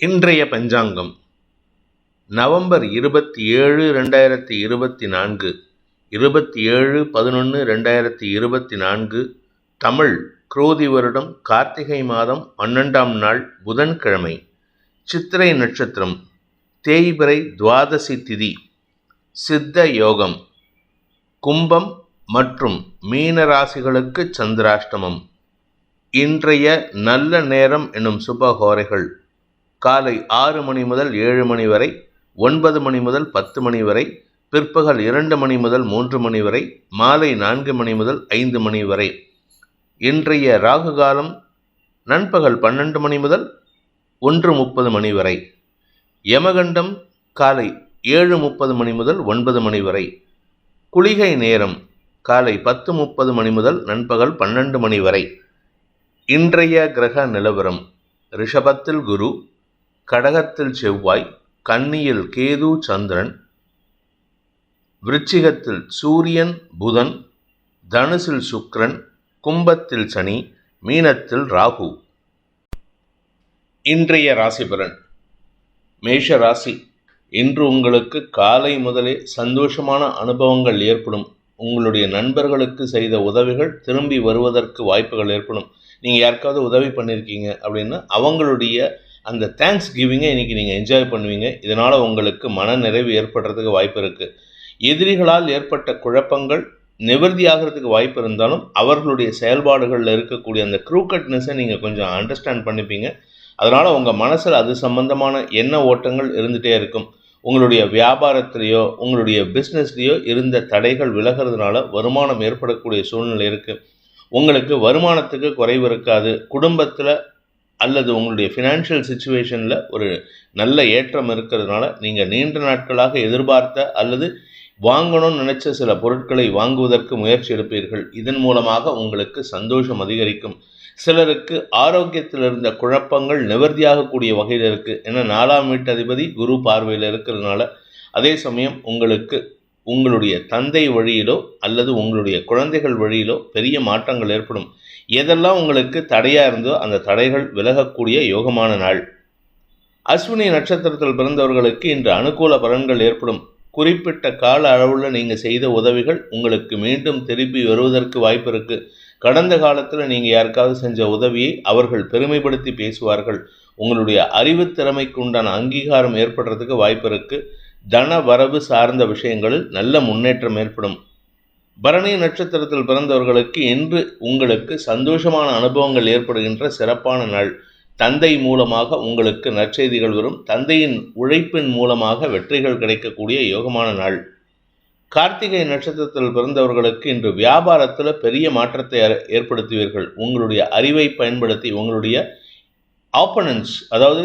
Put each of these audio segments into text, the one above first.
இன்றைய பஞ்சாங்கம். நவம்பர் இருபத்தி ஏழு ரெண்டாயிரத்தி இருபத்தி நான்கு இருபத்தி ஏழு பதினொன்று ரெண்டாயிரத்தி இருபத்தி நான்கு தமிழ் குரோதி வருடம் கார்த்திகை மாதம் பன்னெண்டாம் நாள் புதன்கிழமை சித்திரை நட்சத்திரம் தேய்பிரை துவாதசி திதி சித்த யோகம் கும்பம் மற்றும் மீன ராசிகளுக்கு சந்திராஷ்டமம். இன்றைய நல்ல நேரம் எனும் சுபகோரைகள் காலை ஆறு மணி முதல் ஏழு மணி வரை ஒன்பது மணி முதல் பத்து மணி வரை பிற்பகல் இரண்டு மணி முதல் மூன்று மணி வரை மாலை நான்கு மணி முதல் ஐந்து மணி வரை. இன்றைய ராகு காலம் நண்பகல் பன்னெண்டு மணி முதல் ஒன்று முப்பது மணி வரை. யமகண்டம் காலை ஏழு முப்பது மணி முதல் ஒன்பது மணி வரை. குளிகை நேரம் காலை பத்து முப்பது மணி முதல் நண்பகல் பன்னெண்டு மணி வரை. இன்றைய கிரக நிலவரம் ரிஷபத்தில் குரு கடகத்தில் செவ்வாய் கன்னியில் கேது சந்திரன் விருச்சிகத்தில் சூரியன் புதன் தனுசில் சுக்ரன் கும்பத்தில் சனி மீனத்தில் ராகு. இன்றைய ராசிபலன் மேஷ ராசி இன்று உங்களுக்கு காலை முதலே சந்தோஷமான அனுபவங்கள் ஏற்படும். உங்களுடைய நண்பர்களுக்கு செய்த உதவிகள் திரும்பி வருவதற்கு வாய்ப்புகள் ஏற்படும். நீங்கள் யாருக்காவது உதவி பண்ணியிருக்கீங்க அப்படின்னா அவங்களுடைய அந்த தேங்க்ஸ் கிவிங்கை இன்றைக்கி நீங்கள் என்ஜாய் பண்ணுவீங்க. இதனால் உங்களுக்கு மன நிறைவு ஏற்படுறதுக்கு வாய்ப்பு இருக்குது எதிரிகளால் ஏற்பட்ட குழப்பங்கள் நிவர்த்தி ஆகிறதுக்கு வாய்ப்பு இருந்தாலும் அவர்களுடைய செயல்பாடுகளில் இருக்கக்கூடிய அந்த க்ரூக்கட்னஸை நீங்கள் கொஞ்சம் அண்டர்ஸ்டாண்ட் பண்ணிப்பீங்க. அதனால் உங்கள் மனசில் அது சம்பந்தமான எண்ண ஓட்டங்கள் இருந்துகிட்டே இருக்கும். உங்களுடைய வியாபாரத்திலேயோ உங்களுடைய பிஸ்னஸ்லேயோ இருந்த தடைகள் விலகிறதுனால வருமானம் ஏற்படக்கூடிய சூழ்நிலை இருக்குது உங்களுக்கு வருமானத்துக்கு குறைவு இருக்காது. குடும்பத்தில் அல்லது உங்களுடைய ஃபினான்ஷியல் சுச்சுவேஷனில் ஒரு நல்ல ஏற்றம் இருக்கிறதுனால நீங்கள் நீண்ட நாட்களாக எதிர்பார்த்த அல்லது வாங்கணும்னு நினச்ச சில பொருட்களை வாங்குவதற்கு முயற்சி எடுப்பீர்கள். இதன் மூலமாக உங்களுக்கு சந்தோஷம் அதிகரிக்கும். சிலருக்கு ஆரோக்கியத்தில் இருந்த குழப்பங்கள் நிவர்த்தியாகக்கூடிய வகையில் இருக்குது ஏன்னா நாலாம் வீட்டு அதிபதி குரு பார்வையில் இருக்கிறதுனால அதே சமயம் உங்களுக்கு உங்களுடைய தந்தை வழியிலோ அல்லது உங்களுடைய குழந்தைகள் வழியிலோ பெரிய மாற்றங்கள் ஏற்படும். எதெல்லாம் உங்களுக்கு தடையாக இருந்தோ அந்த தடைகள் விலகக்கூடிய யோகமான நாள். அஸ்வினி நட்சத்திரத்தில் பிறந்தவர்களுக்கு இன்று அனுகூல பலன்கள் ஏற்படும். குறிப்பிட்ட கால அளவில் நீங்கள் செய்த உதவிகள் உங்களுக்கு மீண்டும் திருப்பி வருவதற்கு வாய்ப்பு இருக்குது கடந்த காலத்தில் நீங்கள் யாருக்காவது செஞ்ச உதவியை அவர்கள் பெருமைப்படுத்தி பேசுவார்கள். உங்களுடைய அறிவு திறமைக்கு உண்டான அங்கீகாரம் ஏற்படுறதுக்கு வாய்ப்பு இருக்குது தன வரவு சார்ந்த விஷயங்களில் நல்ல முன்னேற்றம் ஏற்படும். பரணி நட்சத்திரத்தில் பிறந்தவர்களுக்கு இன்று உங்களுக்கு சந்தோஷமான அனுபவங்கள் ஏற்படுகின்ற சிறப்பான நாள். தந்தை மூலமாக உங்களுக்கு நற்செய்திகள் வரும். தந்தையின் உழைப்பின் மூலமாக வெற்றிகள் கிடைக்கக்கூடிய யோகமான நாள். கார்த்திகை நட்சத்திரத்தில் பிறந்தவர்களுக்கு இன்று வியாபாரத்தில் பெரிய மாற்றத்தை ஏற்படுத்துவீர்கள். உங்களுடைய அறிவை பயன்படுத்தி உங்களுடைய ஆப்பனன்ஸ் அதாவது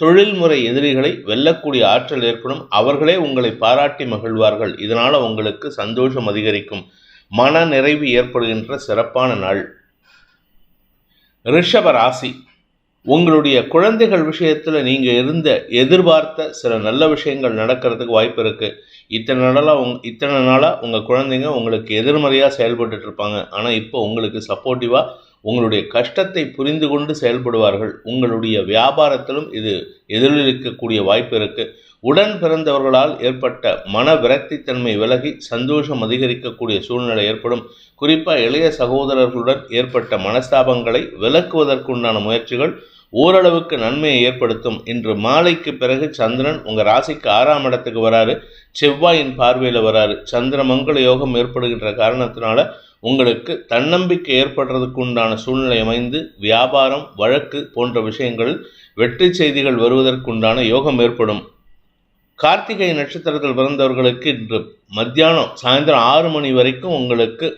தொழில்முறை எதிரிகளை வெல்லக்கூடிய ஆற்றல் ஏற்படும். அவர்களே உங்களை பாராட்டி மகிழ்வார்கள். இதனால் உங்களுக்கு சந்தோஷம் அதிகரிக்கும். மன நிறைவு ஏற்படுகின்ற சிறப்பான நாள். ரிஷப ராசி. உங்களுடைய குழந்தைகள் விஷயத்தில் நீங்கள் இருந்த எதிர்பார்த்த சில நல்ல விஷயங்கள் நடக்கிறதுக்கு வாய்ப்பு இருக்குது இத்தனை நாளாக உங் இத்தனை நாளாக உங்கள் குழந்தைங்க உங்களுக்கு எதிர்மறையாக செயல்பட்டு இருப்பாங்க. ஆனால் இப்போ உங்களுக்கு சப்போர்ட்டிவாக உங்களுடைய கஷ்டத்தை புரிந்து கொண்டு செயல்படுவார்கள். உங்களுடைய வியாபாரத்திலும் இது எதிரொலிக்கக்கூடிய வாய்ப்பு இருக்குது உடன் பிறந்தவர்களால் ஏற்பட்ட மன விரக்தித்தன்மை விலகி சந்தோஷம் அதிகரிக்கக்கூடிய சூழ்நிலை ஏற்படும். குறிப்பாக இளைய சகோதரர்களுடன் ஏற்பட்ட மனஸ்தாபங்களை விலக்குவதற்குண்டான முயற்சிகள் ஓரளவுக்கு நன்மையை ஏற்படுத்தும். இன்று மாலைக்கு பிறகு சந்திரன் உங்கள் ராசிக்கு ஆறாம் இடத்துக்கு வராரு. செவ்வாயின் பார்வையில் வராரு. சந்திர மங்கள யோகம் ஏற்படுகின்ற காரணத்தினால உங்களுக்கு தன்னம்பிக்கை ஏற்படுறதுக்கு உண்டான சூழ்நிலை அமைந்து வியாபாரம் வழக்கு போன்ற விஷயங்களில் வெற்றி செய்திகள் வருவதற்குண்டான யோகம் ஏற்படும். கார்த்திகை நட்சத்திரத்தில் பிறந்தவர்களுக்கு இன்று மத்தியானம் சாயந்தரம் ஆறு மணி வரைக்கும் உங்களுக்கு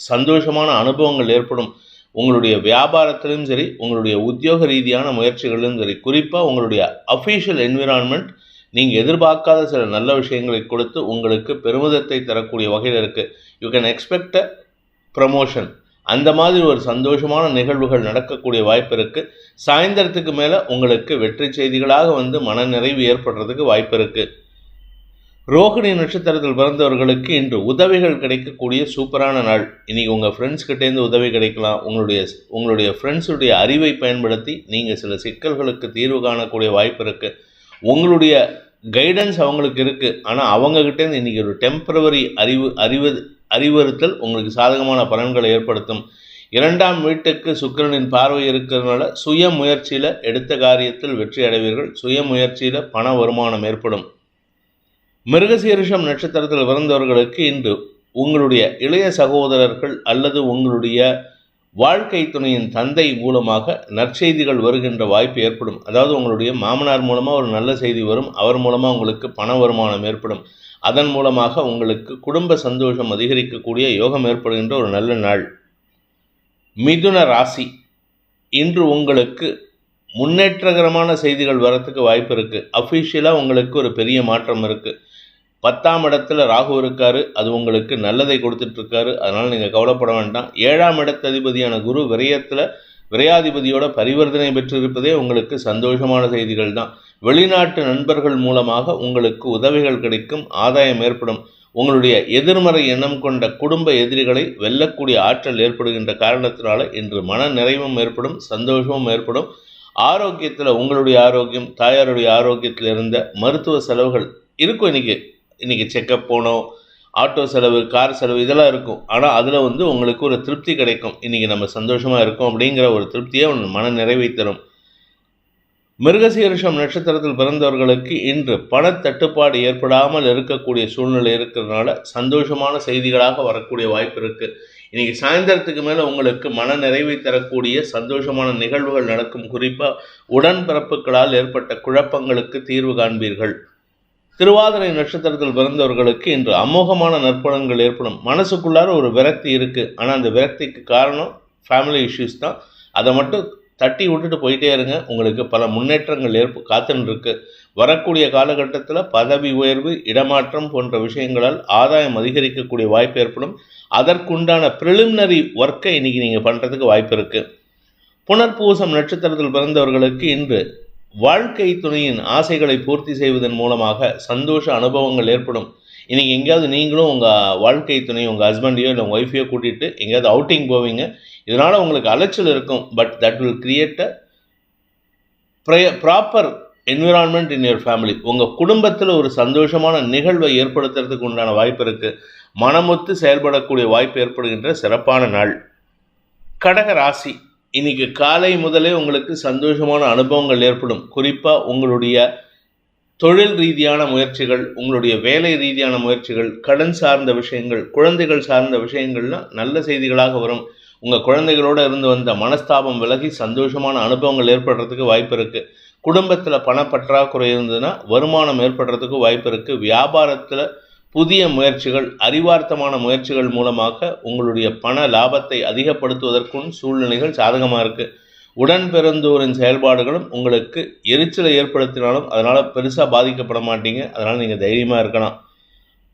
சந்தோஷமான அனுபவங்கள் ஏற்படும். உங்களுடைய வியாபாரத்திலும் சரி உங்களுடைய உத்தியோக ரீதியான முயற்சிகளிலும் சரி குறிப்பாக உங்களுடைய அஃபீஷியல் என்விரான்மெண்ட் நீங்கள் எதிர்பார்க்காத சில நல்ல விஷயங்களை கொடுத்து உங்களுக்கு பெருமிதத்தை தரக்கூடிய வகையில் இருக்குது you can expect a promotion அந்த மாதிரி ஒரு சந்தோஷமான நிகழ்வுகள் நடக்கக்கூடிய வாய்ப்பு இருக்குது சாயந்தரத்துக்கு மேலே உங்களுக்கு வெற்றி செய்திகளாக வந்து மன நிறைவு ஏற்படுறதுக்கு வாய்ப்பு இருக்குது ரோகிணி நட்சத்திரத்தில் பிறந்தவர்களுக்கு இன்று உதவிகள் கிடைக்கக்கூடிய சூப்பரான நாள். இன்றைக்கி உங்கள் ஃப்ரெண்ட்ஸ் கிட்டேருந்து உதவி கிடைக்கலாம். உங்களுடைய உங்களுடைய ஃப்ரெண்ட்ஸுடைய அறிவை பயன்படுத்தி நீங்கள் சில சிக்கல்களுக்கு தீர்வு காணக்கூடிய வாய்ப்பு இருக்குது உங்களுடைய கைடன்ஸ் அவங்களுக்கு இருக்குது ஆனால் அவங்கக்கிட்டேருந்து இன்றைக்கி ஒரு டெம்பரவரி அறிவு அறிவு அறிவுறுத்தல் உங்களுக்கு சாதகமான பலன்களை ஏற்படுத்தும். இரண்டாம் வீட்டுக்கு சுக்கிரனின் பார்வை இருக்கிறதுனால சுய முயற்சியில் எடுத்த காரியத்தில் வெற்றி அடைவீர்கள். சுய முயற்சியில் பண வருமானம் ஏற்படும். மிருகசீரிஷம் நட்சத்திரத்தில் பிறந்தவர்களுக்கு இன்று உங்களுடைய இளைய சகோதரர்கள் அல்லது உங்களுடைய வாழ்க்கை துணையின் தந்தை மூலமாக நற்செய்திகள் வருகின்ற வாய்ப்பு ஏற்படும். அதாவது உங்களுடைய மாமனார் மூலமாக ஒரு நல்ல செய்தி வரும். அவர் மூலமாக உங்களுக்கு பண வருமானம் ஏற்படும். அதன் மூலமாக உங்களுக்கு குடும்ப சந்தோஷம் அதிகரிக்கக்கூடிய யோகம் ஏற்படுகின்ற ஒரு நல்ல நாள். மிதுன ராசி. இன்று உங்களுக்கு முன்னேற்றகரமான செய்திகள் வரத்துக்கு வாய்ப்பு இருக்குது அஃபிஷியலாக உங்களுக்கு ஒரு பெரிய மாற்றம் இருக்குது பத்தாம் இடத்துல ராகு இருக்காரு. அது உங்களுக்கு நல்லதை கொடுத்துட்ருக்காரு. அதனால் நீங்கள் கவலைப்பட வேண்டாம். ஏழாம் இடத்ததிபதியான குரு விரயத்தில் விரையாதிபதியோட பரிவர்த்தனை பெற்றிருப்பதே உங்களுக்கு சந்தோஷமான செய்திகள் தான். வெளிநாட்டு நண்பர்கள் மூலமாக உங்களுக்கு உதவிகள் கிடைக்கும் ஆதாயம் ஏற்படும். உங்களுடைய எதிர்மறை எண்ணம் கொண்ட குடும்ப எதிரிகளை வெல்லக்கூடிய ஆற்றல் ஏற்படுகின்ற காரணத்தினால இன்று மன நிறைவும் ஏற்படும் சந்தோஷமும் ஏற்படும். ஆரோக்கியத்தில் உங்களுடைய ஆரோக்கியம் தாயாருடைய ஆரோக்கியத்தில் இருந்த மருத்துவ செலவுகள் இருக்கும். இன்றைக்கி இன்றைக்கி செக்கப் போனோம் ஆட்டோ செலவு கார் செலவு இதெல்லாம் இருக்கும். ஆனால் அதில் வந்து உங்களுக்கு ஒரு திருப்தி கிடைக்கும். இன்றைக்கி நம்ம சந்தோஷமாக இருக்கோம் அப்படிங்கிற ஒரு திருப்தியை மன நிறைவை தரும். மிருகசீரிஷம் நட்சத்திரத்தில் பிறந்தவர்களுக்கு இன்று பணத்தட்டுப்பாடு ஏற்படாமல் இருக்கக்கூடிய சூழ்நிலை இருக்கிறதுனால சந்தோஷமான செய்திகளாக வரக்கூடிய வாய்ப்பு இருக்குது இன்றைக்கி சாயந்தரத்துக்கு மேலே உங்களுக்கு மன நிறைவை தரக்கூடிய சந்தோஷமான நிகழ்வுகள் நடக்கும். குறிப்பாக உடன்பிறப்புகளால் ஏற்பட்ட குழப்பங்களுக்கு தீர்வு காண்பீர்கள். திருவாதிரை நட்சத்திரத்தில் பிறந்தவர்களுக்கு இன்று அமோகமான நற்பலன்கள் ஏற்படும். மனசுக்குள்ளார ஒரு விரக்தி இருக்குது ஆனால் அந்த விரக்திக்கு காரணம் ஃபேமிலி இஷ்யூஸ் தான். அதை மட்டும் தட்டி விட்டுட்டு போயிட்டே இருங்க. உங்களுக்கு பல முன்னேற்றங்கள் ஏற்ப காத்துன்னு இருக்கு வரக்கூடிய காலகட்டத்தில் பதவி உயர்வு இடமாற்றம் போன்ற விஷயங்களால் ஆதாயம் அதிகரிக்கக்கூடிய வாய்ப்பு ஏற்படும். அதற்குண்டான ப்ரிலிமினரி ஒர்க்கை இன்றைக்கி நீங்கள் பண்ணுறதுக்கு வாய்ப்பு இருக்குது புனர்பூசம் நட்சத்திரத்தில் பிறந்தவர்களுக்கு இன்று வாழ்க்கை துணையின் ஆசைகளை பூர்த்தி செய்வதன் மூலமாக சந்தோஷ அனுபவங்கள் ஏற்படும். இன்றைக்கி எங்கேயாவது நீங்களும் உங்கள் வாழ்க்கை துணை உங்கள் ஹஸ்பண்டையோ இல்லை ஒய்ஃபையோ கூட்டிகிட்டு எங்கேயாவது அவுட்டிங் போவீங்க. இதனால் உங்களுக்கு அலைச்சல் இருக்கும் but that will create a proper environment in your family உங்கள் குடும்பத்தில் ஒரு சந்தோஷமான நிகழ்வை ஏற்படுத்துறதுக்கு உண்டான வாய்ப்பு இருக்குது மனமொத்து செயல்படக்கூடிய வாய்ப்பு ஏற்படுகின்ற சிறப்பான நாள். கடக ராசி இன்னைக்கு காலை முதலே உங்களுக்கு சந்தோஷமான அனுபவங்கள் ஏற்படும். குறிப்பாக உங்களுடைய தொழில் ரீதியான முயற்சிகள் உங்களுடைய வேலை ரீதியான முயற்சிகள் கடன் சார்ந்த விஷயங்கள் குழந்தைகள் சார்ந்த விஷயங்கள்லாம் நல்ல செய்திகளாக வரும். உங்கள் குழந்தைகளோடு இருந்து வந்த மனஸ்தாபம் விலகி சந்தோஷமான அனுபவங்கள் ஏற்படுறதுக்கு வாய்ப்பு இருக்குது குடும்பத்தில் பணப்பற்றாக்குறை இருந்ததுன்னா வருமானம் ஏற்படுறதுக்கு வாய்ப்பு இருக்குது வியாபாரத்தில் புதிய முயற்சிகள் அறிவார்த்தமான முயற்சிகள் மூலமாக உங்களுடைய பண லாபத்தை அதிகப்படுத்துவதற்கும் சூழ்நிலைகள் சாதகமாக இருக்குது உடன் பிறந்தோரின் செயல்பாடுகளும் உங்களுக்கு எரிச்சலை ஏற்படுத்தினாலும் அதனால் பெருசாக பாதிக்கப்பட மாட்டீங்க. அதனால் நீங்கள் தைரியமாக இருக்கலாம்.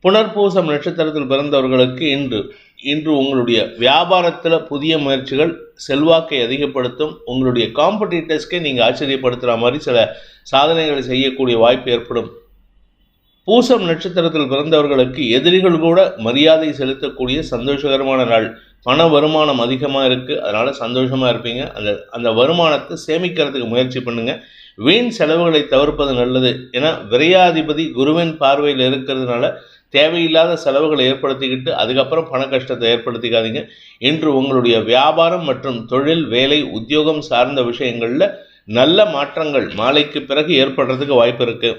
புனர்பூசம் நட்சத்திரத்தில் பிறந்தவர்களுக்கு இன்று இன்று உங்களுடைய வியாபாரத்தில் புதிய முயற்சிகள் செல்வாக்கை அதிகப்படுத்தும் உங்களுடைய காம்படிட்டர்ஸ்க்கே நீங்கள் ஆச்சரியப்படுத்துகிற மாதிரி சில சாதனைகளை செய்யக்கூடிய வாய்ப்பு ஏற்படும். பூசம் நட்சத்திரத்தில் பிறந்தவர்களுக்கு எதிரிகள் கூட மரியாதை செலுத்தக்கூடிய சந்தோஷகரமான நாள். பண வருமானம் அதிகமாக இருக்குது அதனால் சந்தோஷமாக இருப்பீங்க. அந்த அந்த வருமானத்தை சேமிக்கிறதுக்கு முயற்சி பண்ணுங்கள் வீண் செலவுகளை தவிர்ப்பது நல்லது. ஏன்னா விரையாதிபதி குருவின் பார்வையில் இருக்கிறதுனால தேவையில்லாத செலவுகளை ஏற்படுத்திக்கிட்டு அதுக்கப்புறம் பண கஷ்டத்தை ஏற்படுத்திக்காதீங்க. இன்று உங்களுடைய வியாபாரம் மற்றும் தொழில் வேலை உத்தியோகம் சார்ந்த விஷயங்களில் நல்ல மாற்றங்கள் மாலைக்கு பிறகு ஏற்படுறதுக்கு வாய்ப்பு இருக்குது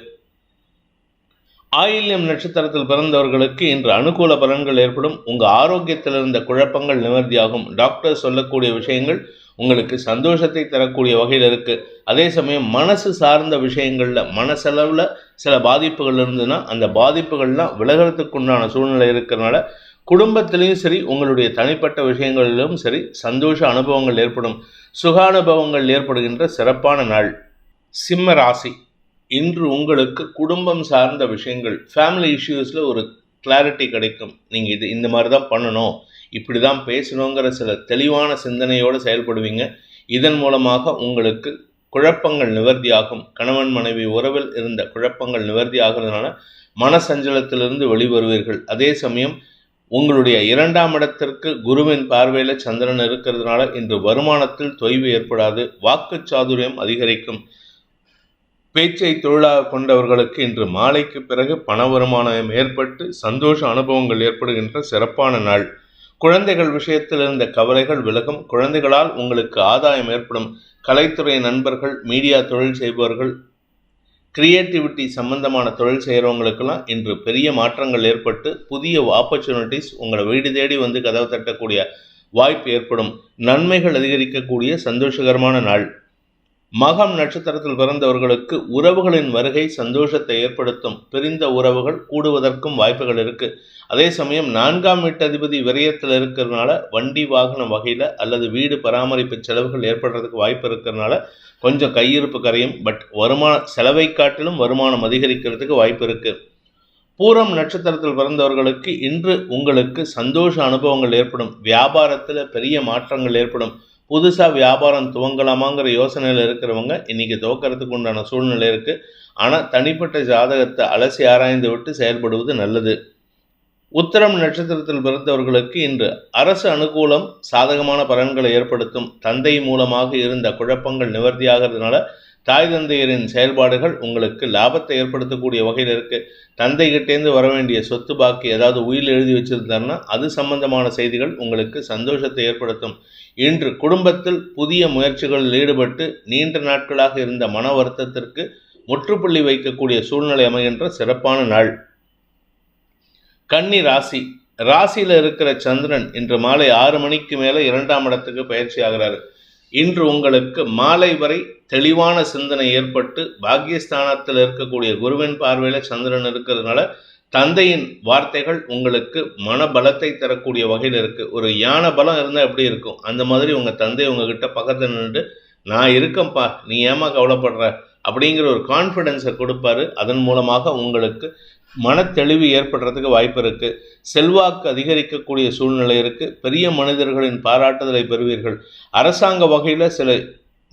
ஆயில்யம் நட்சத்திரத்தில் பிறந்தவர்களுக்கு இன்று அனுகூல பலன்கள் ஏற்படும். உங்கள் ஆரோக்கியத்தில் இருந்த குழப்பங்கள் நிவர்த்தியாகும். டாக்டர் சொல்லக்கூடிய விஷயங்கள் உங்களுக்கு சந்தோஷத்தை தரக்கூடிய வகையில் இருக்குது அதே சமயம் மனசு சார்ந்த விஷயங்களில் மனசளவில் சில பாதிப்புகள் இருந்ததுன்னா அந்த பாதிப்புகள்லாம் விலகிறதுக்குண்டான சூழ்நிலை இருக்கிறனால குடும்பத்திலையும் சரி உங்களுடைய தனிப்பட்ட விஷயங்களிலும் சரி சந்தோஷ அனுபவங்கள் ஏற்படும். சுகானுபவங்கள் ஏற்படுகின்ற சிறப்பான நாள். சிம்ம ராசி. இன்று உங்களுக்கு குடும்பம் சார்ந்த விஷயங்கள் ஃபேமிலி இஷ்யூஸில் ஒரு கிளாரிட்டி கிடைக்கும். நீங்கள் இது இந்த மாதிரி தான் பண்ணணும். இப்படி தான் பேசணுங்கிற சில தெளிவான சிந்தனையோடு செயல்படுவீங்க. இதன் மூலமாக உங்களுக்கு குழப்பங்கள் நிவர்த்தியாகும். கணவன் மனைவி உறவில் இருந்த குழப்பங்கள் நிவர்த்தி ஆகிறதுனால மனசஞ்சலத்திலிருந்து வெளிவருவீர்கள். அதே சமயம் உங்களுடைய இரண்டாம் இடத்திற்கு குருவின் பார்வையில் சந்திரன் இருக்கிறதுனால இன்று வருமானத்தில் தொய்வு ஏற்படாது. வாக்கு சாதுரியம் அதிகரிக்கும். பேச்சை தொழிலாக கொண்டவர்களுக்கு இன்று மாலைக்கு பிறகு பண வருமானம் ஏற்பட்டு சந்தோஷ அனுபவங்கள் ஏற்படுகின்ற சிறப்பான நாள். குழந்தைகள் விஷயத்தில் இருந்த கவலைகள் விலகும். குழந்தைகளால் உங்களுக்கு ஆதாயம் ஏற்படும். கலைத்துறை நண்பர்கள் மீடியா தொழில் செய்பவர்கள் கிரியேட்டிவிட்டி சம்பந்தமான தொழில் செய்கிறவங்களுக்கெல்லாம் இன்று பெரிய மாற்றங்கள் ஏற்பட்டு புதிய ஆப்பர்ச்சுனிட்டிஸ் உங்களை வீடு தேடி வந்து கதவு தட்டக்கூடிய வாய்ப்பு ஏற்படும். நன்மைகள் அதிகரிக்கக்கூடிய சந்தோஷகரமான நாள். மகம் நட்சத்திரத்தில் பிறந்தவர்களுக்கு உறவுகளின் வருகை சந்தோஷத்தை ஏற்படுத்தும். பிரிந்த உறவுகள் கூடுவதற்கும் வாய்ப்புகள் இருக்கு. அதே சமயம் நான்காம் வீட்டதிபதி விரயத்தில் இருக்கிறதுனால வண்டி வாகனம் வகையில் அல்லது வீடு பராமரிப்பு செலவுகள் ஏற்படுறதுக்கு வாய்ப்பு இருக்கிறதுனால கொஞ்சம் கையிருப்பு கரையும். பட் வருமான செலவை காட்டிலும் வருமானம் அதிகரிக்கிறதுக்கு வாய்ப்பு இருக்கு. பூரம் நட்சத்திரத்தில் பிறந்தவர்களுக்கு இன்று உங்களுக்கு சந்தோஷ அனுபவங்கள் ஏற்படும். வியாபாரத்தில் பெரிய மாற்றங்கள் ஏற்படும். புதுசாக வியாபாரம் துவங்கலாமாங்கிற யோசனையில் இருக்கிறவங்க இன்றைக்கி துவக்கிறதுக்கு உண்டான சூழ்நிலை இருக்குது ஆனால் தனிப்பட்ட ஜாதகத்தை அலசி ஆராய்ந்து விட்டு செயல்படுவது நல்லது. உத்தரம் நட்சத்திரத்தில் பிறந்தவர்களுக்கு இன்று அரசு அனுகூலம் சாதகமான பலன்களை ஏற்படுத்தும் தந்தை மூலமாக இருந்த குழப்பங்கள் நிவர்த்தியாகிறதுனால தாய் தந்தையரின் செயல்பாடுகள் உங்களுக்கு லாபத்தை ஏற்படுத்தக்கூடிய வகையில் இருக்குது தந்தைகிட்டேருந்து வர வேண்டிய சொத்து பாக்கி ஏதாவது உயில் எழுதி வச்சிருந்தாருன்னா அது சம்பந்தமான செய்திகள் உங்களுக்கு சந்தோஷத்தை ஏற்படுத்தும். இன்று குடும்பத்தில் புதிய முயற்சிகளில் ஈடுபட்டு நீண்ட நாட்களாக இருந்த மன வருத்தத்திற்கு முற்றுப்புள்ளி வைக்கக்கூடிய சூழ்நிலை அமைகின்ற சிறப்பான நாள். கன்னி ராசி. ராசியில் இருக்கிற சந்திரன் இன்று மாலை ஆறு மணிக்கு மேலே இரண்டாம் இடத்துக்கு பயிற்சி ஆகிறாரு. இன்று உங்களுக்கு மாலை வரை தெளிவான சிந்தனை ஏற்பட்டு பாக்கியஸ்தானத்தில் இருக்கக்கூடிய குருவின் பார்வையில் சந்திரன் இருக்கிறதுனால தந்தையின் வார்த்தைகள் உங்களுக்கு மனபலத்தை தரக்கூடிய வகையில் இருக்குது ஒரு யானை பலம் இருந்தால் எப்படி இருக்கும்? அந்த மாதிரி உங்கள் தந்தை உங்ககிட்ட பக்கத்தில் நின்று நான் இருக்கேன்ப்பா நீ ஏமா கவலைப்படுற? அப்படிங்கிற ஒரு கான்ஃபிடென்ஸை கொடுப்பாரு. அதன் மூலமாக உங்களுக்கு மனத்தெளிவு ஏற்படுறதுக்கு வாய்ப்பு இருக்குது செல்வாக்கு அதிகரிக்கக்கூடிய சூழ்நிலை இருக்குது பெரிய மனிதர்களின் பாராட்டுதலை பெறுவீர்கள். அரசாங்க வகையில் சில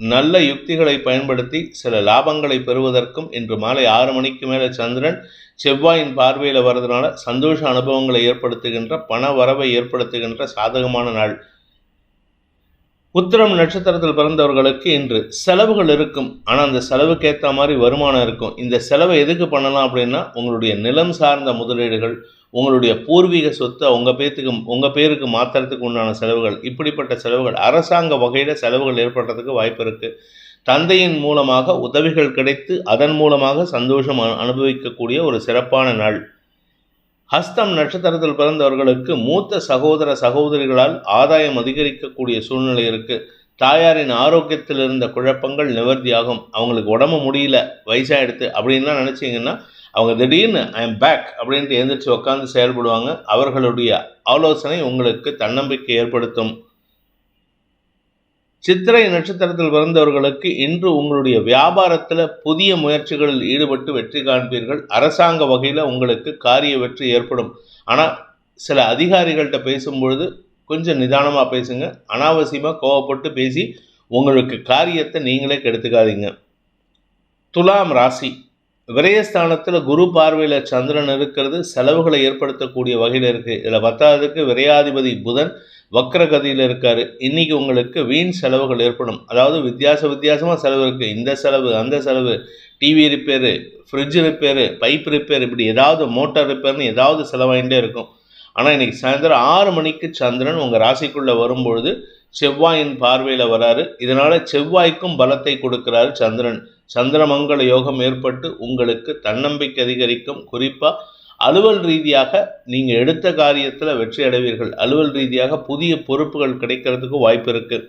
நல்ல யுக்திகளை பயன்படுத்தி சில லாபங்களை பெறுவதற்கும் இன்று மாலை ஆறு மணிக்கு மேலே சந்திரன் செவ்வாயின் பார்வையில் வர்றதுனால சந்தோஷ அனுபவங்களை ஏற்படுத்துகின்ற பண வரவை ஏற்படுத்துகின்ற சாதகமான நாள். உத்திரம் நட்சத்திரத்தில் பிறந்தவர்களுக்கு இன்று செலவுகள் இருக்கும். ஆனால் அந்த செலவுக்கு ஏற்ற மாதிரி வருமானம் இருக்கும். இந்த செலவை எதுக்கு பண்ணலாம் அப்படின்னா உங்களுடைய நிலம் சார்ந்த முதலீடுகள் உங்களுடைய பூர்வீக சொத்தை உங்கள் பேத்துக்கு உங்கள் பேருக்கு மாத்திரத்துக்கு உண்டான செலவுகள் இப்படிப்பட்ட செலவுகள் அரசாங்க வகையில் செலவுகள் ஏற்படுறதுக்கு வாய்ப்பு இருக்குது தந்தையின் மூலமாக உதவிகள் கிடைத்து அதன் மூலமாக சந்தோஷம் அனுபவிக்கக்கூடிய ஒரு சிறப்பான நாள். ஹஸ்தம் நட்சத்திரத்தில் பிறந்தவர்களுக்கு மூத்த சகோதர சகோதரிகளால் ஆதாயம் அதிகரிக்கக்கூடிய சூழ்நிலை இருக்கு. தாயாரின் ஆரோக்கியத்தில் இருந்த குழப்பங்கள் நிவர்த்தியாகும். அவங்களுக்கு உடம்பு முடியல வயசாகிடுத்து அப்படின்லாம் நினச்சிங்கன்னா அவங்க திடீர்னு ஐ எம் பேக் அப்படின்ட்டு எழுந்திரிச்சு உட்காந்து செயல்படுவாங்க. அவர்களுடைய ஆலோசனை உங்களுக்கு தன்னம்பிக்கை ஏற்படுத்தும். சித்திரை நட்சத்திரத்தில் பிறந்தவர்களுக்கு இன்று உங்களுடைய வியாபாரத்தில் புதிய முயற்சிகளில் ஈடுபட்டு வெற்றி காண்பீர்கள். அரசாங்க வகையில் உங்களுக்கு காரிய வெற்றி ஏற்படும். ஆனால் சில அதிகாரிகள்கிட்ட பேசும்பொழுது கொஞ்சம் நிதானமாக பேசுங்க. அனாவசியமாக கோவப்பட்டு பேசி உங்களுக்கு காரியத்தை நீங்களே கெடுத்துக்காதீங்க. துலாம் ராசி. விரயஸ்தானத்தில் குரு பார்வையில் சந்திரன் இருக்கிறது. செலவுகளை ஏற்படுத்தக்கூடிய வகையில் இருக்குது இதில் பத்தாவதுக்கு விரையாதிபதி புதன். வக்ரகதியில் இருக்கார். இன்றைக்கி உங்களுக்கு வீண் செலவுகள் ஏற்படும். அதாவது வித்தியாச வித்தியாசமாக செலவு இருக்குது இந்த செலவு அந்த செலவு TV repair fridge repair pipe repair இப்படி ஏதாவது மோட்டார் ரிப்பேர்னு ஏதாவது செலவாகிட்டே இருக்கும். ஆனால் இன்றைக்கி சாயந்தரம் ஆறு மணிக்கு சந்திரன் உங்கள் ராசிக்குள்ளே வரும்பொழுது செவ்வாயின் பார்வையில் வராரு. இதனால் செவ்வாய்க்கும் பலத்தை கொடுக்கிறாரு சந்திரன். சந்திரமங்கல யோகம் ஏற்பட்டு உங்களுக்கு தன்னம்பிக்கை அதிகரிக்கும். குறிப்பாக அலுவல் ரீதியாக நீங்கள் எடுத்த காரியத்தில் வெற்றி அடைவீர்கள். அலுவல் ரீதியாக புதிய பொறுப்புகள் கிடைக்கிறதுக்கு வாய்ப்பு இருக்குது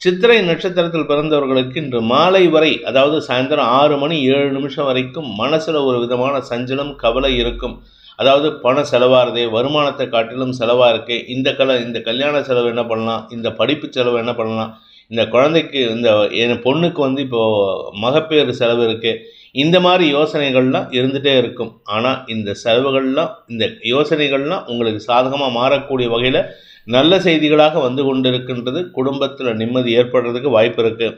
சித்திரை நட்சத்திரத்தில் பிறந்தவர்களுக்கு இன்று மாலை வரை அதாவது சாயந்தரம் ஆறு மணி ஏழு நிமிஷம் வரைக்கும் மனசில் ஒரு விதமான சஞ்சலம் கவலை இருக்கும். அதாவது பணம் செலவாகிறதே வருமானத்தை காட்டிலும் செலவாக இருக்கே. இந்த கல இந்த கல்யாண செலவு என்ன பண்ணலாம்? இந்த படிப்பு செலவு என்ன பண்ணலாம்? இந்த குழந்தைக்கு இந்த என் பொண்ணுக்கு வந்து இப்போது மகப்பேறு செலவு இருக்குது இந்த மாதிரி யோசனைகள்லாம் இருந்துகிட்டே இருக்கும். ஆனால் இந்த செலவுகள்லாம் இந்த யோசனைகள்லாம் உங்களுக்கு சாதகமாக மாறக்கூடிய வகையில் நல்ல செய்திகளாக வந்து கொண்டிருக்கின்றது. குடும்பத்தில் நிம்மதி ஏற்படுறதுக்கு வாய்ப்பு இருக்குது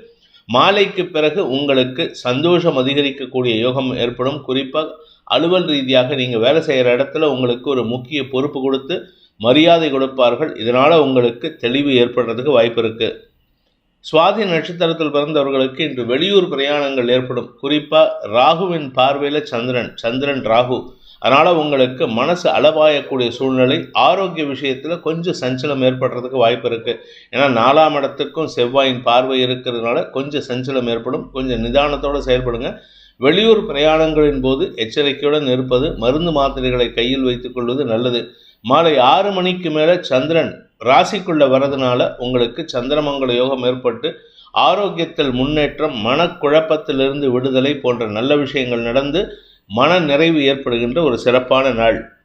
மாலைக்கு பிறகு உங்களுக்கு சந்தோஷம் அதிகரிக்கக்கூடிய யோகம் ஏற்படும். குறிப்பாக அலுவல் ரீதியாக நீங்கள் வேலை செய்கிற இடத்துல உங்களுக்கு ஒரு முக்கிய பொறுப்பு கொடுத்து மரியாதை கொடுப்பார்கள். இதனால் உங்களுக்கு தெளிவு ஏற்படுறதுக்கு வாய்ப்பு இருக்குது சுவாதி நட்சத்திரத்தில் பிறந்தவர்களுக்கு இன்று வெளியூர் பிரயாணங்கள் ஏற்படும். குறிப்பாக ராகுவின் பார்வையில் சந்திரன் சந்திரன் ராகு. அதனால் உங்களுக்கு மனசு அளவாயக்கூடிய சூழ்நிலை ஆரோக்கிய விஷயத்தில் கொஞ்சம் சஞ்சலம் ஏற்படுறதுக்கு வாய்ப்பு இருக்குது ஏன்னா நாலாம் இடத்துக்கும் செவ்வாயின் பார்வை இருக்கிறதுனால கொஞ்சம் சஞ்சலம் ஏற்படும். கொஞ்சம் நிதானத்தோடு செயல்படுங்க. வெளியூர் பிரயாணங்களின் போது எச்சரிக்கையுடன் இருப்பது மருந்து மாத்திரைகளை கையில் வைத்துக்கொள்வது நல்லது. மாலை ஆறு மணிக்கு மேலே சந்திரன் ராசிக்குள்ளே வரதுனால உங்களுக்கு சந்திரமங்கல யோகம் ஏற்பட்டு ஆரோக்கியத்தில் முன்னேற்றம் மனக்குழப்பத்திலிருந்து விடுதலை போன்ற நல்ல விஷயங்கள் நடந்து மன நிறைவு ஏற்படுகின்ற ஒரு சிறப்பான நாள்.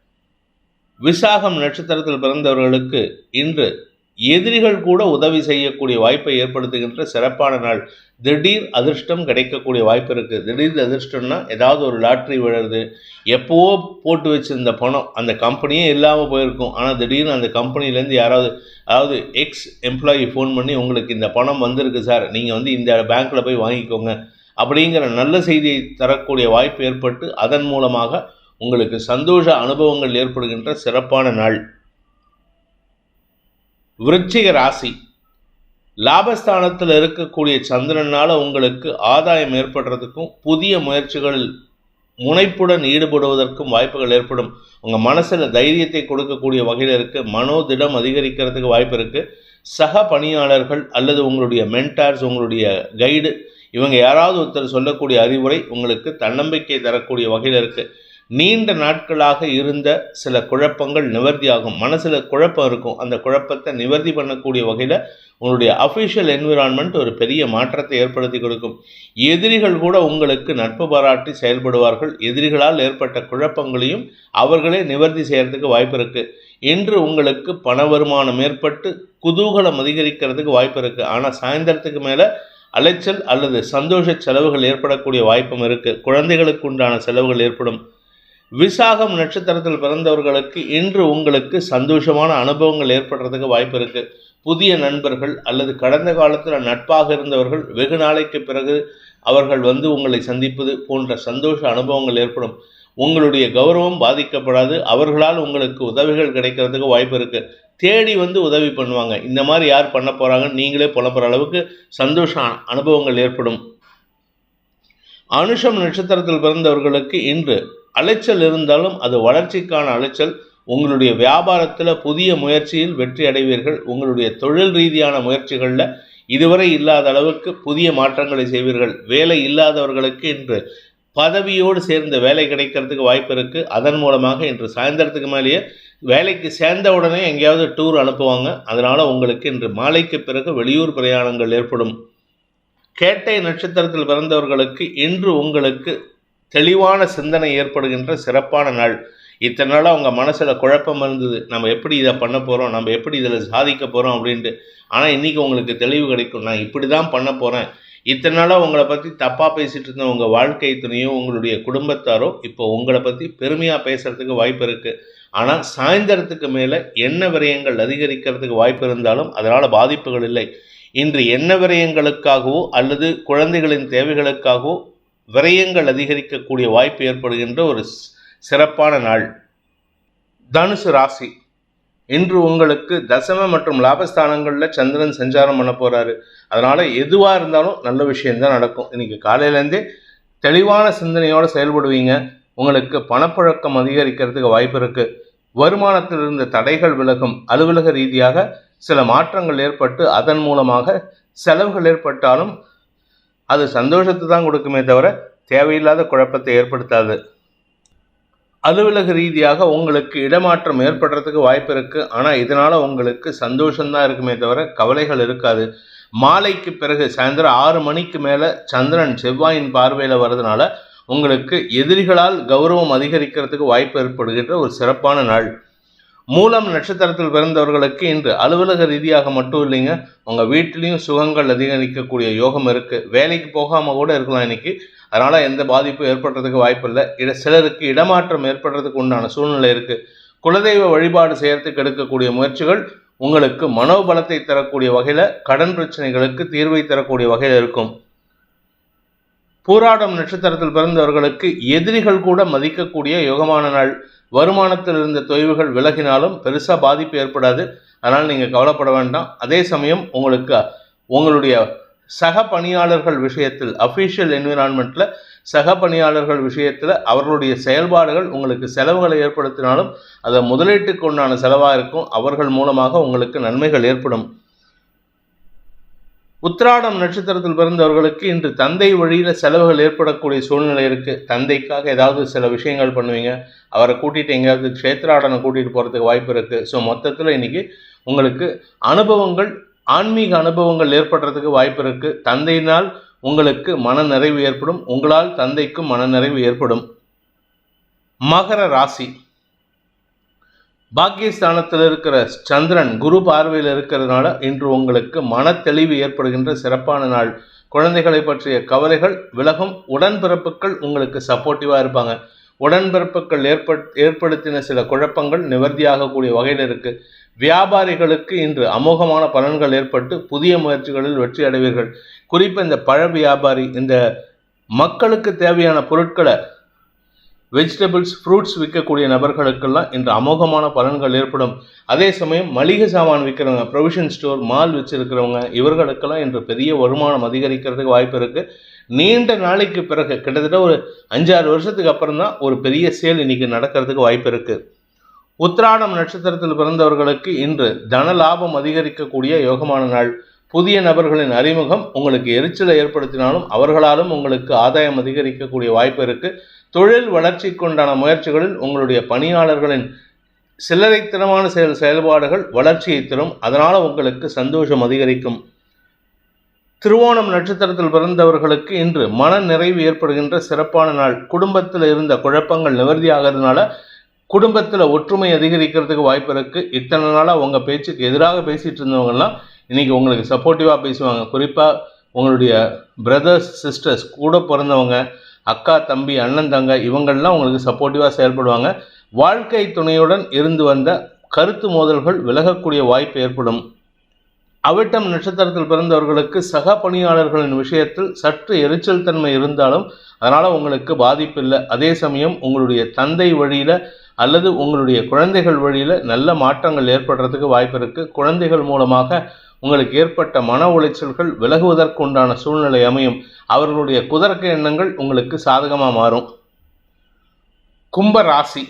விசாகம் நட்சத்திரத்தில் பிறந்தவர்களுக்கு இன்று எதிரிகள் கூட உதவி செய்யக்கூடிய வாய்ப்பை ஏற்படுத்துகின்ற சிறப்பான நாள். திடீர் அதிர்ஷ்டம் கிடைக்கக்கூடிய வாய்ப்பு இருக்குது திடீர் அதிர்ஷ்டம்னா ஏதாவது ஒரு லாட்ரி விழுறது. எப்போவோ போட்டு வச்சிருந்த பணம் அந்த கம்பெனியே இல்லாமல் போயிருக்கும். ஆனால் திடீர்னு அந்த கம்பெனிலேருந்து யாராவது அதாவது எக்ஸ் எம்ப்ளாயி ஃபோன் பண்ணி உங்களுக்கு இந்த பணம் வந்திருக்கு சார் நீங்கள் வந்து இந்த பேங்க்கில் போய் வாங்கிக்கோங்க. அப்படிங்கிற நல்ல செய்தியை தரக்கூடிய வாய்ப்பு ஏற்பட்டு அதன் மூலமாக உங்களுக்கு சந்தோஷ அனுபவங்கள் ஏற்படுகின்ற சிறப்பான நாள். விருச்சிக ராசி. லாபஸ்தானத்தில் இருக்கக்கூடிய சந்திரனால் உங்களுக்கு ஆதாயம் ஏற்படுறதுக்கும் புதிய முயற்சிகளில் முனைப்புடன் ஈடுபடுவதற்கும் வாய்ப்புகள் ஏற்படும். உங்கள் மனசில் தைரியத்தை கொடுக்கக்கூடிய வகையில் இருக்குது மனோதிடம் அதிகரிக்கிறதுக்கு வாய்ப்பு இருக்குது சக பணியாளர்கள் அல்லது உங்களுடைய மென்டார்ஸ் உங்களுடைய கைடு இவங்க யாராவது ஒருத்தர் சொல்லக்கூடிய அறிவுரை உங்களுக்கு தன்னம்பிக்கை தரக்கூடிய வகையில் இருக்குது நீண்ட நாட்களாக இருந்த சில குழப்பங்கள் நிவர்த்தியாகும். மனசில் குழப்பம் இருக்கும். அந்த குழப்பத்தை நிவர்த்தி பண்ணக்கூடிய வகையில் உங்களுடைய அஃபிஷியல் என்விரான்மெண்ட் ஒரு பெரிய மாற்றத்தை ஏற்படுத்தி கொடுக்கும். எதிரிகள் கூட உங்களுக்கு நட்பு பாராட்டி செயல்படுவார்கள். எதிரிகளால் ஏற்பட்ட குழப்பங்களையும் அவர்களே நிவர்த்தி செய்கிறதுக்கு வாய்ப்பு இருக்குது இன்று உங்களுக்கு பண வருமானம் ஏற்பட்டு குதூகலம் அதிகரிக்கிறதுக்கு வாய்ப்பு இருக்குது ஆனால் சாயந்தரத்துக்கு மேலே அலைச்சல் அல்லது சந்தோஷ செலவுகள் ஏற்படக்கூடிய வாய்ப்பும் இருக்குது குழந்தைகளுக்கு உண்டான செலவுகள் ஏற்படும். விசாகம் நட்சத்திரத்தில் பிறந்தவர்களுக்கு இன்று உங்களுக்கு சந்தோஷமான அனுபவங்கள் ஏற்படுறதுக்கு வாய்ப்பு இருக்குது புதிய நண்பர்கள் அல்லது கடந்த காலத்தில் நட்பாக இருந்தவர்கள் வெகு நாளைக்கு பிறகு அவர்கள் வந்து உங்களை சந்திப்பது போன்ற சந்தோஷ அனுபவங்கள் ஏற்படும். உங்களுடைய கௌரவம் பாதிக்கப்படாது. அவர்களால் உங்களுக்கு உதவிகள் கிடைக்கிறதுக்கு வாய்ப்பு இருக்குது தேடி வந்து உதவி பண்ணுவாங்க. இந்த மாதிரி யார் பண்ண போகிறாங்கன்னு நீங்களே புலம்புற அளவுக்கு சந்தோஷ அனுபவங்கள் ஏற்படும். அனுஷம் நட்சத்திரத்தில் பிறந்தவர்களுக்கு இன்று அலைச்சல் இருந்தாலும் அது வளர்ச்சிக்கான அலைச்சல். உங்களுடைய வியாபாரத்தில் புதிய முயற்சியில் வெற்றி அடைவீர்கள். உங்களுடைய தொழில் ரீதியான முயற்சிகளில் இதுவரை இல்லாத அளவுக்கு புதிய மாற்றங்களை செய்வீர்கள். வேலை இல்லாதவர்களுக்கு இன்று பதவியோடு சேர்ந்த வேலை கிடைக்கிறதுக்கு வாய்ப்பு இருக்குது அதன் மூலமாக இன்று சாயந்தரத்துக்கு மேலேயே வேலைக்கு சேர்ந்த உடனே எங்கேயாவது டூர் அனுப்புவாங்க. அதனால் உங்களுக்கு இன்று மாலைக்கு பிறகு வெளியூர் பிரயாணங்கள் ஏற்படும். கேட்டை நட்சத்திரத்தில் பிறந்தவர்களுக்கு இன்று உங்களுக்கு தெளிவான சிந்தனை ஏற்படுகின்ற சிறப்பான நாள். இத்தனை நாளாக அவங்க மனசில் குழப்பம் இருந்தது. நம்ம எப்படி இதை பண்ண போகிறோம் நம்ம எப்படி இதில் சாதிக்க போகிறோம் அப்படின்ட்டு. ஆனால் இன்றைக்கி உங்களுக்கு தெளிவு கிடைக்கும். நான் இப்படி தான் பண்ண போகிறேன் இத்தனை நாளாக உங்களை பற்றி தப்பாக பேசிகிட்டு இருந்த உங்கள் வாழ்க்கை துணையோ உங்களுடைய குடும்பத்தாரோ இப்போ உங்களை பற்றி பெருமையாக பேசுகிறதுக்கு வாய்ப்பு இருக்குது ஆனால் சாயந்தரத்துக்கு மேலே எண்ண விரயங்கள் அதிகரிக்கிறதுக்கு வாய்ப்பு இருந்தாலும் அதனால் பாதிப்புகள் இல்லை. இன்று எண்ண விரயங்களுக்காகவோ அல்லது குழந்தைகளின் தேவைகளுக்காகவோ விரயங்கள் அதிகரிக்கக்கூடிய வாய்ப்பு ஏற்படுகின்ற ஒரு சிறப்பான நாள். தனுசு ராசி. இன்று உங்களுக்கு தசம மற்றும் லாபஸ்தானங்களில் சந்திரன் சஞ்சாரம் பண்ண போகிறாரு அதனால் எதுவாக இருந்தாலும் நல்ல விஷயம்தான் நடக்கும். இன்றைக்கி காலையிலேருந்தே தெளிவான சிந்தனையோடு செயல்படுவீங்க. உங்களுக்கு பணப்புழக்கம் அதிகரிக்கிறதுக்கு வாய்ப்பு இருக்குது வருமானத்தில் இருந்த தடைகள் விலகும். அலுவலக ரீதியாக சில மாற்றங்கள் ஏற்பட்டு அதன் மூலமாக செலவுகள் ஏற்பட்டாலும் அது சந்தோஷத்தை தான் கொடுக்குமே தவிர தேவையில்லாத குழப்பத்தை ஏற்படுத்தாது. அலுவலக ரீதியாக உங்களுக்கு இடமாற்றம் ஏற்படுறதுக்கு வாய்ப்பு இருக்குது ஆனால் இதனால் உங்களுக்கு சந்தோஷம்தான் இருக்குமே தவிர கவலைகள் இருக்காது. மாலைக்கு பிறகு சாயந்தரம் ஆறு மணிக்கு மேலே சந்திரன் செவ்வாயின் பார்வையில் வர்றதுனால உங்களுக்கு எதிரிகளால் கௌரவம் அதிகரிக்கிறதுக்கு வாய்ப்பு ஏற்படுகின்ற ஒரு சிறப்பான நாள். மூலம் நட்சத்திரத்தில் பிறந்தவர்களுக்கு இன்று அலுவலக ரீதியாக மட்டும் இல்லைங்க. உங்கள் வீட்டிலையும் சுகங்கள் அதிகரிக்கக்கூடிய யோகம் இருக்குது வேலைக்கு போகாமல் கூட இருக்கலாம் இன்னைக்கு. அதனால் எந்த பாதிப்பும் ஏற்படுறதுக்கு வாய்ப்பு இல்லை இட சிலருக்கு இடமாற்றம் ஏற்படுறதுக்கு உண்டான சூழ்நிலை இருக்குது குலதெய்வ வழிபாடு செய்கிறதுக்கு எடுக்கக்கூடிய முயற்சிகள் உங்களுக்கு மனோபலத்தை தரக்கூடிய வகையில் கடன் பிரச்சனைகளுக்கு தீர்வை தரக்கூடிய வகையில் இருக்கும். பூராடம் நட்சத்திரத்தில் பிறந்தவர்களுக்கு எதிரிகள் கூட மதிக்கக்கூடிய யோகமான நாள். வருமானத்தில் இருந்த தொய்வுகள் விலகினாலும் பெருசாக பாதிப்பு ஏற்படாது. அதனால் நீங்கள் கவலைப்பட வேண்டாம். அதே சமயம் உங்களுக்கு உங்களுடைய சக பணியாளர்கள் விஷயத்தில் அஃபீஷியல் என்விரான்மெண்ட்டில் சக பணியாளர்கள் விஷயத்தில் அவர்களுடைய செயல்பாடுகள் உங்களுக்கு செலவுகளை ஏற்படுத்தினாலும் அதை முதலீட்டுக்கு உண்டான செலவாக இருக்கும். அவர்கள் மூலமாக உங்களுக்கு நன்மைகள் ஏற்படும். உத்திராடம் நட்சத்திரத்தில் பிறந்தவர்களுக்கு இன்று தந்தை வழியில் செலவுகள் ஏற்படக்கூடிய சூழ்நிலை இருக்குது தந்தைக்காக ஏதாவது சில விஷயங்கள் பண்ணுவீங்க. அவரை கூட்டிகிட்டு எங்கேயாவது க்ஷேத்ராடனை கூட்டிகிட்டு போகிறதுக்கு வாய்ப்பு இருக்குது ஸோ மொத்தத்தில் இன்றைக்கி உங்களுக்கு அனுபவங்கள் ஆன்மீக அனுபவங்கள் ஏற்படுறதுக்கு வாய்ப்பு இருக்குது தந்தையினால் உங்களுக்கு மன நிறைவு ஏற்படும். உங்களால் தந்தைக்கும் மன நிறைவு ஏற்படும். மகர ராசி. பாக்கியஸ்தானத்தில் இருக்கிற சந்திரன் குரு பார்வையில் இருக்கிறதுனால இன்று உங்களுக்கு மன தெளிவு ஏற்படுகின்ற சிறப்பான நாள். குழந்தைகளை பற்றிய கவலைகள் விலகும் உடன்பிறப்புகள் உங்களுக்கு சப்போர்ட்டிவாக இருப்பாங்க. உடன்பிறப்புகள் ஏற்பட் ஏற்படுத்தின சில குழப்பங்கள் நிவர்த்தியாகக்கூடிய வகையில் இருக்குது வியாபாரிகளுக்கு இன்று அமோகமான பலன்கள் ஏற்பட்டு புதிய முயற்சிகளில் வெற்றி அடைவீர்கள். குறிப்பாக இந்த பழ வியாபாரி இந்த மக்களுக்கு தேவையான பொருட்களை வெஜிடபிள்ஸ் ஃப்ரூட்ஸ் விற்கக்கூடிய நபர்களுக்கெல்லாம் இன்று அமோகமான பலன்கள் ஏற்படும். அதே சமயம் மளிகை சாமான் விற்கிறவங்க ப்ரொவிஷன் ஸ்டோர் மால் வச்சிருக்கிறவங்க இவர்களுக்கெல்லாம் இன்று பெரிய வருமானம் அதிகரிக்கிறதுக்கு வாய்ப்பு இருக்குது நீண்ட நாளைக்கு பிறகு கிட்டத்தட்ட ஒரு அஞ்சாறு வருஷத்துக்கு அப்புறம் தான் ஒரு பெரிய சேல் இன்னைக்கு நடக்கிறதுக்கு வாய்ப்பு இருக்குது உத்திராடம் நட்சத்திரத்தில் பிறந்தவர்களுக்கு இன்று தன லாபம் அதிகரிக்கக்கூடிய யோகமான நாள். புதிய நபர்களின் அறிமுகம் உங்களுக்கு எரிச்சலை ஏற்படுத்தினாலும் அவர்களாலும் உங்களுக்கு ஆதாயம் அதிகரிக்கக்கூடிய வாய்ப்பு இருக்குது தொழில் வளர்ச்சிக்குண்டான முயற்சிகளில் உங்களுடைய பணியாளர்களின் சில்லறைத்தனமான செயல் செயல்பாடுகள் வளர்ச்சியை தரும். அதனால் உங்களுக்கு சந்தோஷம் அதிகரிக்கும். திருவோணம் நட்சத்திரத்தில் பிறந்தவர்களுக்கு இன்று மன நிறைவு ஏற்படுகின்ற சிறப்பான நாள். குடும்பத்தில் இருந்த குழப்பங்கள் நிவர்த்தியாகிறதுனால குடும்பத்தில் ஒற்றுமை அதிகரிக்கிறதுக்கு வாய்ப்பு இருக்குது இத்தனை நாளாக உங்கள் பேச்சுக்கு எதிராக பேசிகிட்டு இருந்தவங்கெல்லாம் இன்றைக்கி உங்களுக்கு சப்போர்ட்டிவாக பேசுவாங்க. குறிப்பாக உங்களுடைய பிரதர்ஸ் சிஸ்டர்ஸ் கூட பிறந்தவங்க அக்கா தம்பி அண்ணன் தங்க இவங்கள்லாம் உங்களுக்கு சப்போர்ட்டிவாக செயல்படுவாங்க. வாழ்க்கை துணையுடன் இருந்து வந்த கருத்து மோதல்கள் விலகக்கூடிய வாய்ப்பு ஏற்படும். அவிட்டம் நட்சத்திரத்தில் பிறந்தவர்களுக்கு சக பணியாளர்களின் விஷயத்தில் சற்று எரிச்சல் தன்மை இருந்தாலும் அதனால் உங்களுக்கு பாதிப்பு இல்லை. அதே சமயம் உங்களுடைய தந்தை வழியில் அல்லது உங்களுடைய குழந்தைகள் வழியில் நல்ல மாற்றங்கள் ஏற்படுறதுக்கு வாய்ப்பு இருக்குது குழந்தைகள் மூலமாக உங்களுக்கு ஏற்பட்ட மன உளைச்சல்கள் விலகுவதற்கு உண்டான சூழ்நிலை அமையும். அவர்களுடைய குதர்க்க எண்ணங்கள் உங்களுக்கு சாதகமாக மாறும். கும்ப ராசி.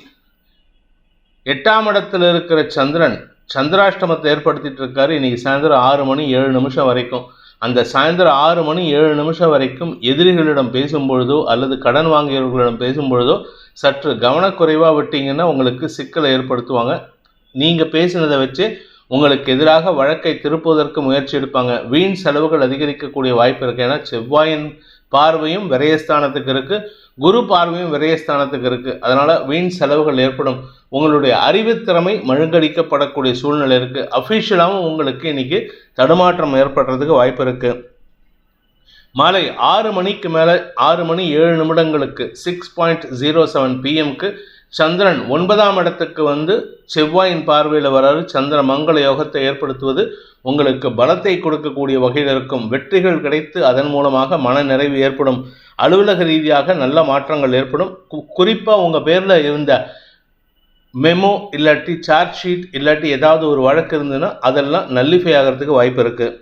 எட்டாம் இடத்தில் இருக்கிற சந்திரன் சந்திராஷ்டமத்தை ஏற்படுத்திட்டு இருக்காரு. இன்னைக்கு சாயந்தரம் ஆறு மணி ஏழு நிமிஷம் வரைக்கும். அந்த சாயந்தரம் ஆறு மணி ஏழு நிமிஷம் வரைக்கும் எதிரிகளிடம் பேசும்பொழுதோ அல்லது கடன் வாங்கியவர்களிடம் பேசும்பொழுதோ சற்று கவனக்குறைவாக விட்டீங்கன்னா உங்களுக்கு சிக்கலை ஏற்படுத்துவாங்க. நீங்கள் பேசினதை வச்சு உங்களுக்கு எதிராக வழக்கை திருப்புவதற்கு முயற்சி எடுப்பாங்க. வீண் செலவுகள் அதிகரிக்கக்கூடிய வாய்ப்பு இருக்குது ஏன்னா செவ்வாயின் பார்வையும் விரயஸ்தானத்துக்கு இருக்குது குரு பார்வையும் விரயஸ்தானத்துக்கு இருக்குது அதனால் வீண் செலவுகள் ஏற்படும். உங்களுடைய அறிவுத்திறமை மழுங்கடிக்கப்படக்கூடிய சூழ்நிலை இருக்குது அஃபிஷியலாகவும் உங்களுக்கு இன்றைக்கி தடுமாற்றம் ஏற்படுறதுக்கு வாய்ப்பு இருக்குது மாலை ஆறு மணிக்கு மேலே ஆறு மணி ஏழு நிமிடங்களுக்கு சிக்ஸ் பாயிண்ட் ஜீரோ செவன் பிஎம்க்கு சந்திரன் ஒன்பதாம் இடத்துக்கு வந்து செவ்வாயின் பார்வையில் வராது சந்திர மங்கள யோகத்தை ஏற்படுத்துவது உங்களுக்கு பலத்தை கொடுக்கக்கூடிய வகையில் இருக்கும். வெற்றிகள் கிடைத்து அதன் மூலமாக மன நிறைவு ஏற்படும். அலுவலக ரீதியாக நல்ல மாற்றங்கள் ஏற்படும். குறிப்பாக உங்கள் பேரில் இருந்த மெமோ இல்லாட்டி சார்ஜ் ஷீட் இல்லாட்டி ஏதாவது ஒரு வழக்கு இருந்ததுன்னா அதெல்லாம் நல்லிஃபை ஆகிறதுக்கு வாய்ப்பு இருக்குது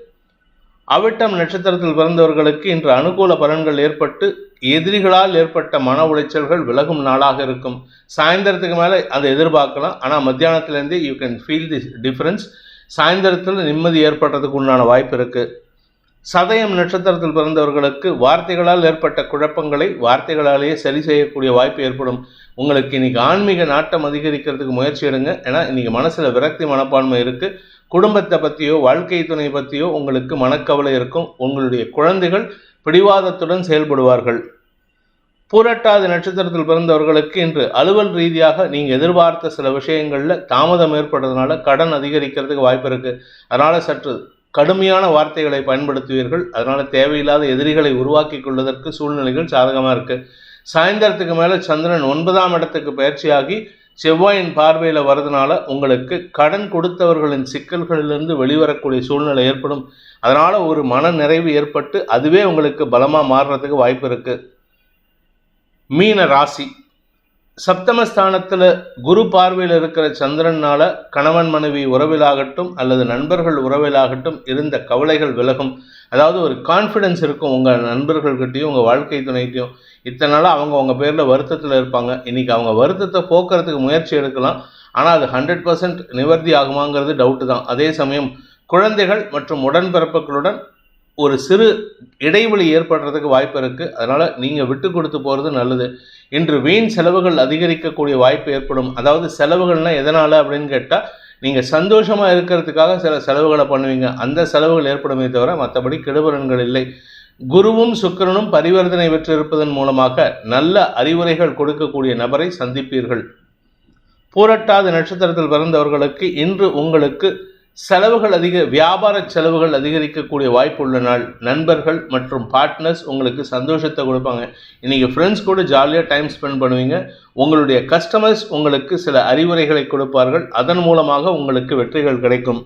அவிட்டம் நட்சத்திரத்தில் பிறந்தவர்களுக்கு இன்று அனுகூல பலன்கள் ஏற்பட்டு எதிரிகளால் ஏற்பட்ட மன உளைச்சல்கள் விலகும் நாளாக இருக்கும். சாயந்தரத்துக்கு மேலே அதை எதிர்பார்க்கலாம். ஆனால் மத்தியானத்துலேருந்தே you can feel the difference சாயந்தரத்தில் நிம்மதி ஏற்படுறதுக்கு உண்டான வாய்ப்பு இருக்குது சதயம் நட்சத்திரத்தில் பிறந்தவர்களுக்கு வார்த்தைகளால் ஏற்பட்ட குழப்பங்களை வார்த்தைகளாலேயே சரி செய்யக்கூடிய வாய்ப்பு ஏற்படும். உங்களுக்கு இன்னைக்கு ஆன்மீக நாட்டம் அதிகரிக்கிறதுக்கு முயற்சி எடுங்க. ஏன்னா இன்னைக்கு மனசில் விரக்தி மனப்பான்மை இருக்குது குடும்பத்தை பற்றியோ வாழ்க்கை துணை பற்றியோ உங்களுக்கு மனக்கவலை இருக்கும். உங்களுடைய குழந்தைகள் பிடிவாதத்துடன் செயல்படுவார்கள். பூரட்டாதி நட்சத்திரத்தில் பிறந்தவர்களுக்கு இன்று அலுவல் ரீதியாக நீங்கள் எதிர்பார்த்த சில விஷயங்களில் தாமதம் ஏற்படுறதுனால கடன் அதிகரிக்கிறதுக்கு வாய்ப்பு இருக்குது அதனால் சற்று கடுமையான வார்த்தைகளை பயன்படுத்துவீர்கள். அதனால் தேவையில்லாத எதிரிகளை உருவாக்கி கொள்வதற்கு சூழ்நிலைகள் சாதகமாக இருக்குது சாயந்தரத்துக்கு மேலே சந்திரன் ஒன்பதாம் இடத்துக்கு பயிற்சியாகி செவ்வாயின் பார்வையில் வரதுனால உங்களுக்கு கடன் கொடுத்தவர்களின் சிக்கல்களிலிருந்து வெளிவரக்கூடிய சூழ்நிலை ஏற்படும். அதனால் ஒரு மன நிறைவு ஏற்பட்டு அதுவே உங்களுக்கு பலமாக மாறுறதுக்கு வாய்ப்பு இருக்குது மீன ராசி. சப்தமஸ்தானத்தில் குரு பார்வையில் இருக்கிற சந்திரனால கணவன் மனைவி உறவிலாகட்டும் அல்லது நண்பர்கள் உறவிலாகட்டும் இருந்த கவலைகள் விலகும். அதாவது ஒரு கான்ஃபிடென்ஸ் இருக்கும் உங்கள் நண்பர்கள்கிட்டையும் உங்கள் வாழ்க்கை துணைக்கிட்டையும் இத்தனை நாளாக அவங்க உங்கள் பேரில் வருத்தத்தில் இருப்பாங்க. இன்றைக்கி அவங்க வருத்தத்தை போக்குறதுக்கு முயற்சி எடுக்கலாம். ஆனால் அது ஹண்ட்ரட் பர்சன்ட் நிவர்த்தி ஆகுமாங்கிறது டவுட்டு தான். அதே சமயம் குழந்தைகள் மற்றும் உடன்பிறப்புகளுடன் ஒரு சிறு இடைவெளி ஏற்படுறதுக்கு வாய்ப்பு இருக்குது அதனால் நீங்கள் விட்டு கொடுத்து போகிறது நல்லது. இன்று வீண் செலவுகள் அதிகரிக்கக்கூடிய வாய்ப்பு ஏற்படும். அதாவது செலவுகள்னால் எதனால் அப்படின்னு கேட்டால் நீங்கள் சந்தோஷமாக இருக்கிறதுக்காக சில செலவுகளை பண்ணுவீங்க. அந்த செலவுகள் ஏற்படுமே தவிர மற்றபடி கெடுபலன்கள் இல்லை. குருவும் சுக்கிரனும் பரிவர்த்தனை பெற்றிருப்பதன் மூலமாக நல்ல அறிவுரைகள் கொடுக்கக்கூடிய நபரை சந்திப்பீர்கள். பூரட்டாத நட்சத்திரத்தில் பிறந்தவர்களுக்கு இன்று உங்களுக்கு செலவுகள் அதிக வியாபார செலவுகள் அதிகரிக்கக்கூடிய வாய்ப்புள்ள நாள். நண்பர்கள் மற்றும் பார்ட்னர்ஸ் உங்களுக்கு சந்தோஷத்தை கொடுப்பாங்க. இன்றைக்கி ஃப்ரெண்ட்ஸ் கூட ஜாலியாக டைம் ஸ்பெண்ட் பண்ணுவீங்க. உங்களுடைய கஸ்டமர்ஸ் உங்களுக்கு சில அறிவுரைகளை கொடுப்பார்கள். அதன் மூலமாக உங்களுக்கு வெற்றிகள் கிடைக்கும்.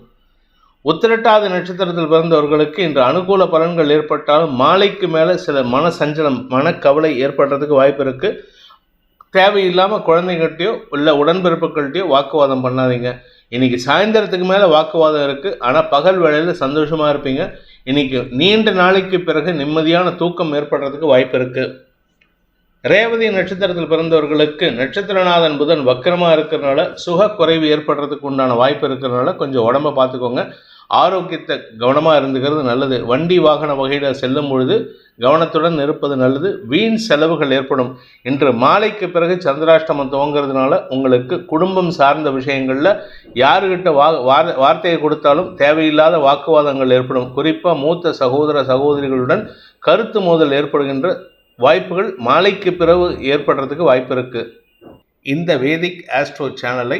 உத்திரட்டாத நட்சத்திரத்தில் பிறந்தவர்களுக்கு இன்று அனுகூல பலன்கள் ஏற்பட்டாலும் மாலைக்கு மேலே சில மன சஞ்சலம் மனக்கவலை ஏற்படுறதுக்கு வாய்ப்பு இருக்குது தேவையில்லாமல் குழந்தைகள்கிட்டயோ இல்லை உடன்பிறப்புகள்கிட்டயோ வாக்குவாதம் பண்ணாதீங்க. இன்றைக்கி சாயந்தரத்துக்கு மேலே வாக்குவாதம் இருக்குது ஆனால் பகல் வேளையில் சந்தோஷமாக இருப்பீங்க. இன்றைக்கி நீண்ட நாளைக்கு பிறகு நிம்மதியான தூக்கம் ஏற்படுறதுக்கு வாய்ப்பு இருக்குது ரேவதி நட்சத்திரத்தில் பிறந்தவர்களுக்கு நட்சத்திரநாதன் புதன் வக்கரமாக இருக்கிறனால சுக குறைவு ஏற்படுறதுக்கு உண்டான வாய்ப்பு இருக்கிறனால கொஞ்சம் உடம்ப பார்த்துக்கோங்க. ஆரோக்கியத்தை கவனமாக இருந்துக்கிறது நல்லது. வண்டி வாகன வகையில் செல்லும் பொழுது கவனத்துடன் இருப்பது நல்லது. வீண் செலவுகள் ஏற்படும். இன்று மாலைக்கு பிறகு சந்திராஷ்டமம் துவங்கிறதுனால உங்களுக்கு குடும்பம் சார்ந்த விஷயங்களில் யாருக்கிட்ட வா வார்த்தையை கொடுத்தாலும் தேவையில்லாத வாக்குவாதங்கள் ஏற்படும். குறிப்பாக மூத்த சகோதர சகோதரிகளுடன் கருத்து மோதல் ஏற்படுகின்ற வாய்ப்புகள் மாலைக்கு பிறகு ஏற்படுறதுக்கு வாய்ப்பு இருக்குது இந்த வேதிக் ஆஸ்ட்ரோ சேனலை